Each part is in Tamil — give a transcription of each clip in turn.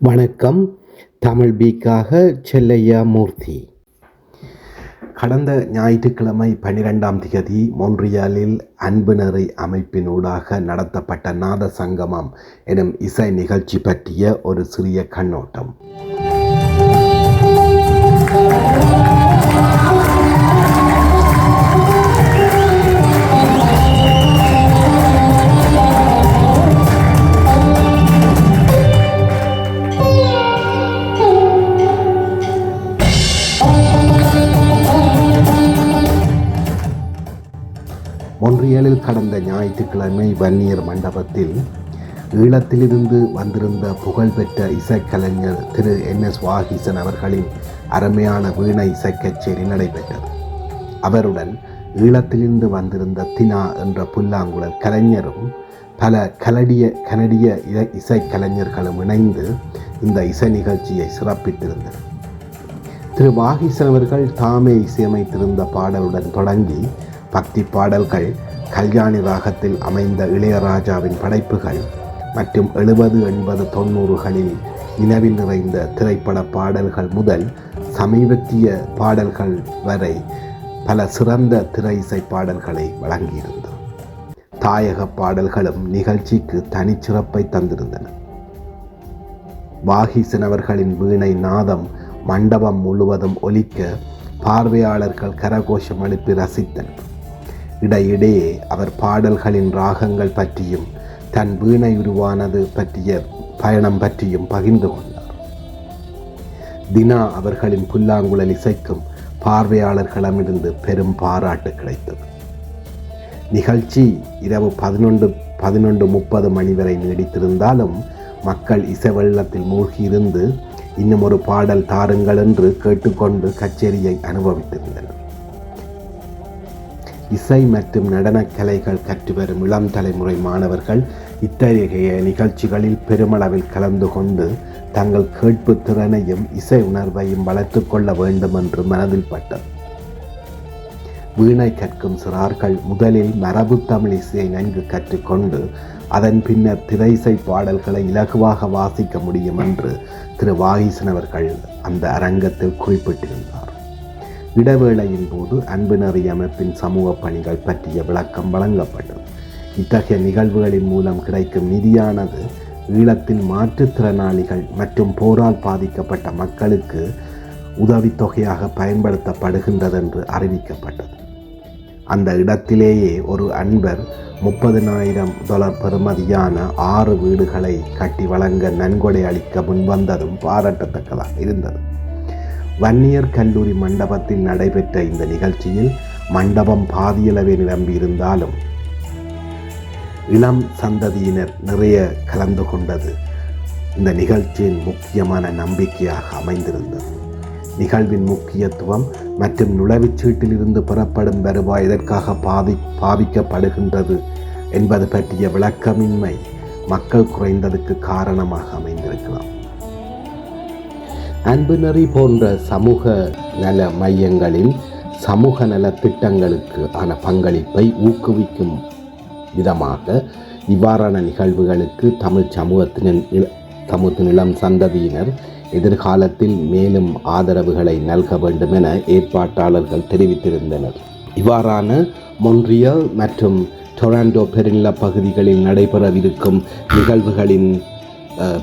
வணக்கம். தமிழ் பீக்காக செல்லையா மூர்த்தி. கடந்த ஞாயிற்றுக்கிழமை பன்னிரெண்டாம் திகதி மொன்றியாலில் அன்புநெறி அமைப்பினூடாக நடத்தப்பட்ட நாத சங்கமம் எனும் இசை நிகழ்ச்சி பற்றிய ஒரு சிறிய கண்ணோட்டம். மொன்றியலில் கடந்த ஞாயிற்றுக்கிழமை வன்னியர் மண்டபத்தில் ஈழத்திலிருந்து வந்திருந்த புகழ்பெற்ற இசைக்கலைஞர் திரு என் எஸ் வாகீசன் அவர்களின் அருமையான வீணை இசை கச்சேரி நடைபெற்றது. அவருடன் ஈழத்திலிருந்து வந்திருந்த தினா என்ற புல்லாங்குழல் கலைஞரும் பல கலடிய கனடிய இசை இசைக்கலைஞர்களும் இணைந்து இந்த இசை நிகழ்ச்சியை சிறப்பித்திருந்தனர். திரு வாகீசன் அவர்கள் தாமே இசையமைத்திருந்த பாடலுடன் தொடங்கி பக்தி பாடல்கள் கல்யாணி ராகத்தில் அமைந்த இளையராஜாவின் படைப்புகள் மற்றும் எழுபது எண்பது தொண்ணூறுகளில் நினைவில் நிறைந்த திரைப்பட பாடல்கள் முதல் சமீபத்திய பாடல்கள் வரை பல சிறந்த திரை இசை பாடல்களை வழங்கியிருந்தது. தாயக பாடல்களும் நிகழ்ச்சிக்கு தனிச்சிறப்பை தந்திருந்தன. வாகி சினவர்களின் வீணை நாதம் மண்டபம் முழுவதும் ஒலிக்க பார்வையாளர்கள் கரகோஷம் எழுப்பி ரசித்தனர். இடையிடையே அவர் பாடல்களின் ராகங்கள் பற்றியும் தன் வீணை உருவானது பற்றிய பயணம் பற்றியும் பகிர்ந்து கொண்டார். தினா அவர்களின் புல்லாங்குழல் இசைக்கும் பார்வையாளர்களிடமிருந்து பெரும் பாராட்டு கிடைத்தது. நிகழ்ச்சி இரவு பதினொன்று பதினொன்று முப்பது மணி வரை நீடித்திருந்தாலும் மக்கள் இசை வெள்ளத்தில் மூழ்கியிருந்து இன்னும் ஒரு பாடல் தாருங்கள் என்று கேட்டுக்கொண்டு கச்சேரியை அனுபவித்திருந்தனர். இசை மற்றும் நடனக் கலைகள் கற்று வரும் இளம் தலைமுறை மாணவர்கள் இத்தகைய நிகழ்ச்சிகளில் பெருமளவில் கலந்து கொண்டு தங்கள் கேட்பு திறனையும் இசை உணர்வையும் வளர்த்துக் கொள்ள வேண்டும் என்று மனதில் பட்டது. வீணை கற்கும் சிறார்கள் முதலில் மரபு தமிழ் இசையை நன்கு கற்றுக்கொண்டு அதன் பின்னர் திரை இசை பாடல்களை இலகுவாக வாசிக்க முடியும் என்று திரு வாகிசன் அவர்கள் அந்த அரங்கத்தில் குறிப்பிட்டிருந்தார். இடைவேளையின் போது அன்பினறி அமைப்பின் சமூக பணிகள் பற்றிய விளக்கம் வழங்கப்பட்டது. இத்தகைய நிகழ்வுகளின் மூலம் கிடைக்கும் நிதியானது ஈழத்தில் மாற்றுத்திறனாளிகள் மற்றும் போரால் பாதிக்கப்பட்ட மக்களுக்கு உதவித்தொகையாக பயன்படுத்தப்படுகின்றது என்று அறிவிக்கப்பட்டது. அந்த இடத்திலேயே ஒரு அன்பர் முப்பதினாயிரம் டாலர் பெறுமதியான ஆறு வீடுகளை கட்டி வழங்க நன்கொடை அளிக்க முன்வந்ததும் பாராட்டத்தக்கதாக இருந்தது. வன்னியர் கல்லூரி மண்டபத்தில் நடைபெற்ற இந்த நிகழ்ச்சியில் மண்டபம் பாதியளவே நிரம்பியிருந்தாலும் இளம் சந்ததியினர் நிறைய கலந்து கொண்டது. இந்த நிகழ்ச்சியின் முக்கியமான நம்பிக்கையாக அமைந்திருந்தது. நிகழ்வின் முக்கியத்துவம் மற்றும் நுழைவுச்சீட்டிலிருந்து பெறப்படும் வருவாய் எதற்காக பாதி பாவிக்கப்படுகின்றது என்பது பற்றிய விளக்கமின்மை மக்கள் குறைந்ததுக்கு காரணமாக அமைந்தது. அன்புநெறி போன்ற சமூக நல மையங்களின் சமூக நல திட்டங்களுக்கு ஆன பங்களிப்பை ஊக்குவிக்கும் விதமாக இவ்வாறான நிகழ்வுகளுக்கு தமிழ் சமூகத்தின் சமூகத்தின் இளம் சந்ததியினர் எதிர்காலத்தில் மேலும் ஆதரவுகளை நல்க வேண்டும் என ஏற்பாட்டாளர்கள் தெரிவித்திருந்தனர். இவ்வாறான மொன்றியல் மற்றும் டொராண்டோ பெருநில பகுதிகளில் நடைபெறவிருக்கும் நிகழ்வுகளின்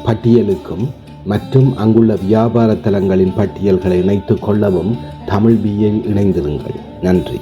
பட்டியலுக்கும் மற்றும் அங்குள்ள வியாபார தலங்களின் பட்டியல்களை இணைத்துக் கொள்ளவும் தமிழ் பியை இணைந்திருங்கள். நன்றி.